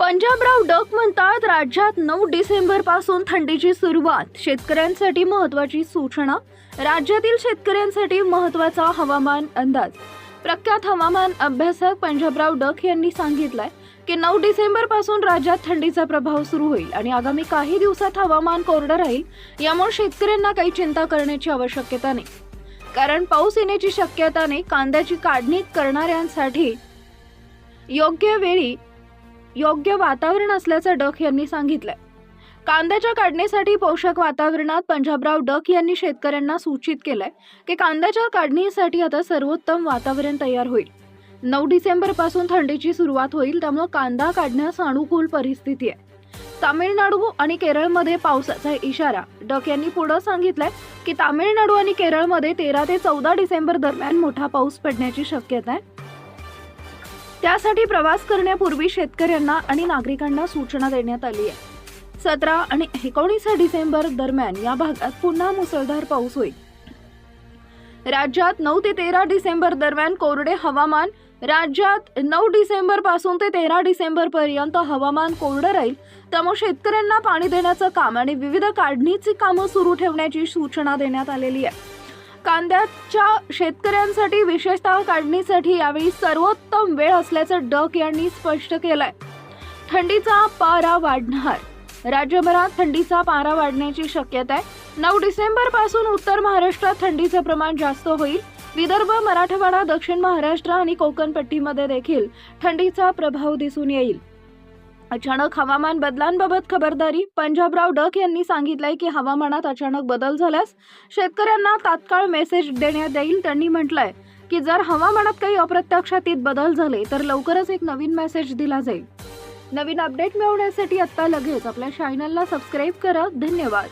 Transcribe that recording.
Panjabrao duck म्हणतात राज्यात नऊ डिसेंबरपासून थंडीची सुरुवात. शेतकऱ्यांसाठी महत्वाची सूचना. राज्यातील शेतकऱ्यांसाठी महत्त्वाचा हवामान अंदाज. प्रख्यात हवामान अभ्यासक पंजाबराव डक यांनी सांगितलंय की नऊ डिसेंबरपासून राज्यात थंडीचा प्रभाव सुरू होईल आणि आगामी काही दिवसात हवामान कोरडं राहील यामुळे शेतकऱ्यांना काही चिंता करण्याची आवश्यकता नाही. कारण पाऊस येण्याची शक्यता नाही कांद्याची काढणी करणाऱ्यांसाठी योग्य वेळी योग्य वातावरण असल्याचं डक यांनी सांगितलंय. कांद्याच्या काढणीसाठी पोषक वातावरणात पंजाबराव डक यांनी शेतकऱ्यांना सूचित केलंय की कांद्याच्या काढणीसाठी आता सर्वोत्तम वातावरण तयार होईल. नऊ डिसेंबरपासून थंडीची सुरुवात होईल त्यामुळे कांदा काढण्यास अनुकूल परिस्थिती आहे. तामिळनाडू आणि केरळमध्ये पावसाचा इशारा. डक यांनी पुढे सांगितलंय की तामिळनाडू आणि केरळमध्ये तेरा ते चौदा डिसेंबर दरम्यान मोठा पाऊस पडण्याची शक्यता आहे. त्यासाठी प्रवास करण्यापूर्वी शेतकऱ्यांना आणि नागरिकांना सूचना देण्यात आली आहे. सतरा आणि एकोणीस डिसेंबर दरम्यान या भागात पुन्हा मुसळधार पाऊस होईल. राज्यात नऊ ते तेरा डिसेंबर दरम्यान कोरडे हवामान राज्यात नऊ डिसेंबरपासून ते तेरा डिसेंबर पर्यंत हवामान कोरडं राहील. त्यामुळे शेतकऱ्यांना पाणी देण्याचं काम आणि विविध काढणीची कामं सुरू ठेवण्याची सूचना देण्यात आलेली आहे. कांद्याच्या शेतकऱ्यांसाठी विशेषतः काढणीसाठी यावेळी सर्वोत्तम वेळ असल्याचं डक यांनी स्पष्ट केलंय. थंडीचा पारा वाढणार. राज्यभरात थंडीचा पारा वाढण्याची शक्यता आहे. नऊ डिसेंबरपासून उत्तर महाराष्ट्रात थंडीचं प्रमाण जास्त होईल. विदर्भ मराठवाडा दक्षिण महाराष्ट्र आणि कोकण पट्टीमध्ये देखील थंडीचा प्रभाव दिसून येईल. अचानक हवामान बदलांबाबत खबरदारी. पंजाबराव डक यांनी सांगितलंय की हवामानात अचानक बदल झाल्यास शेतकऱ्यांना तात्काळ मेसेज देण्यात येईल त्यांनी म्हटलंय की जर हवामानात काही अप्रत्याक्षातीत बदल झाले तर लवकरच एक नवीन मेसेज दिला जाईल. नवीन अपडेट मिळवण्यासाठी आत्ता लगेच आपल्या चॅनलला सबस्क्राईब करा. धन्यवाद.